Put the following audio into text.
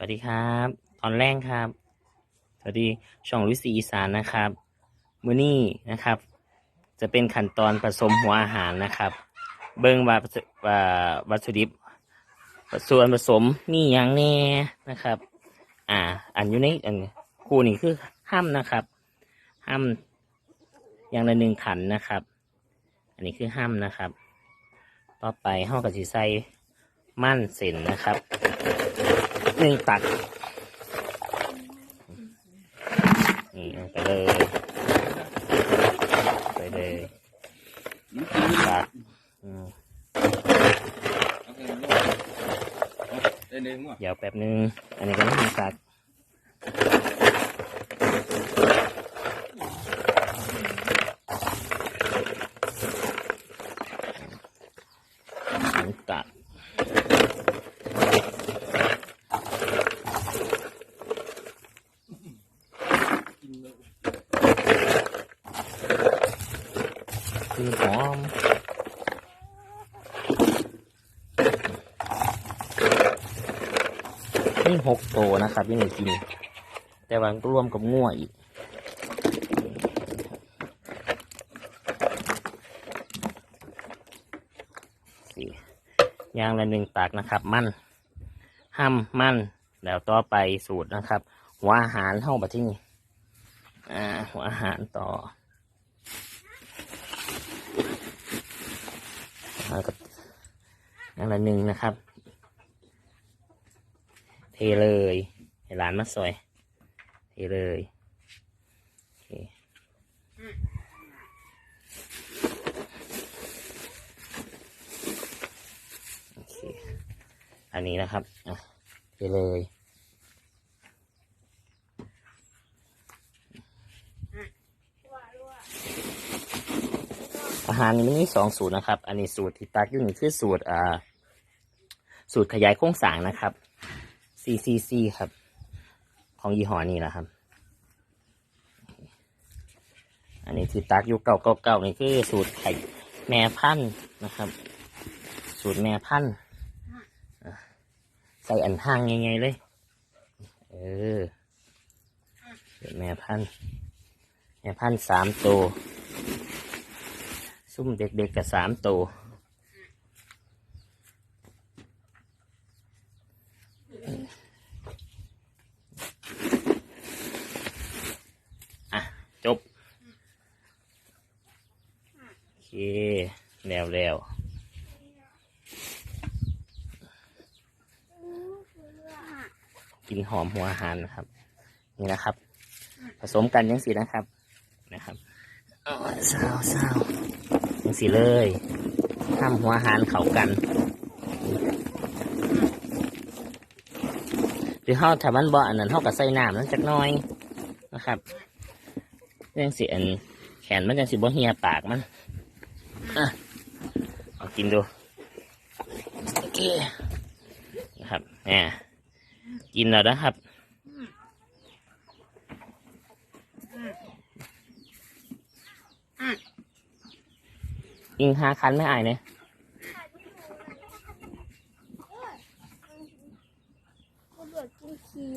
วัสดีครับ ตอนแรกครับ สวัสดีช่องลุยสีอีสานนะครับมือนี้นะครับ จะเป็นขั้นตอนผสมหัวอาหารนะครับ เบิ่งว่าวัตถุดิบส่วนผสมนี่อยังแน่นะครับ อ่า อันอยู่ในอันคู่นี่คือห้ามนะครับห้ามอย่างละหนึ่งขันนะครับ อันนี้คือห้ามนะครับ ต่อไปห้องกับสีใส่มั่นเส้นนะครับ หนึ่งตัดนี่ไปเลยไปเลยตักอืมเดินเดินมั่วเดี๋ยวแป๊บนึง อันนี้ก็ไม่ตัดหนึ่งตัก คือหอม นี่หกโตวนะครับที่หนูกิน แต่ว่าก็รวมกับง่วอีกอย่างละหนึ่งตักนะครับ มันห้ามมันแล้วต่อไปสูตรนะครับ หัวอาหารเข้ามาที่นี่อ่าหัวอาหารต่อแล้วก็อย่างละหนึ่งนะครับ เทเลยให้ร้านมาสวยเทเลยเทอันนี้นะครับอะเทเลยอาหารนี้มันมีสองสูตรนะครับ อันนี้สูตรที่ตักอยู่นี่คือสูตรอ่าสูตรขยายโครงสร้างนะครับ CCC ครับ ของยี่ห้อนี้นะครับ อันนี้ที่ตักยู่เก่าเก่านี่คือสูตรไข่แม่พันธุ์นะครับ สูตรแม่พันธุ์ใส่อันห้างยังไงเลย เออแม่พันธุ์แม่พันธุ์สามตัว ซุ่มเด็กๆกับสามตัวอะ จบ โอ เคแล้วแล้วกินหอมหัวอาหารนะครับ นี่นะครับ ผสมกันยังสีนะครับนะครับเอาเศร้าเศร้าจังสิเลยทำหัวอาหารเขากันหรือเฮาถ้ามันบ่อันนั้นเฮาก็ใส่น้ำนั้นจักหน้อยนะครับจังสิอันแขนมันจังสิบ่เหียปากมัน อเอากินดู โอเค นะครับเนี่ยกินแล้วนะครับอิงหาคันไม่อายเนี่ยกินขี้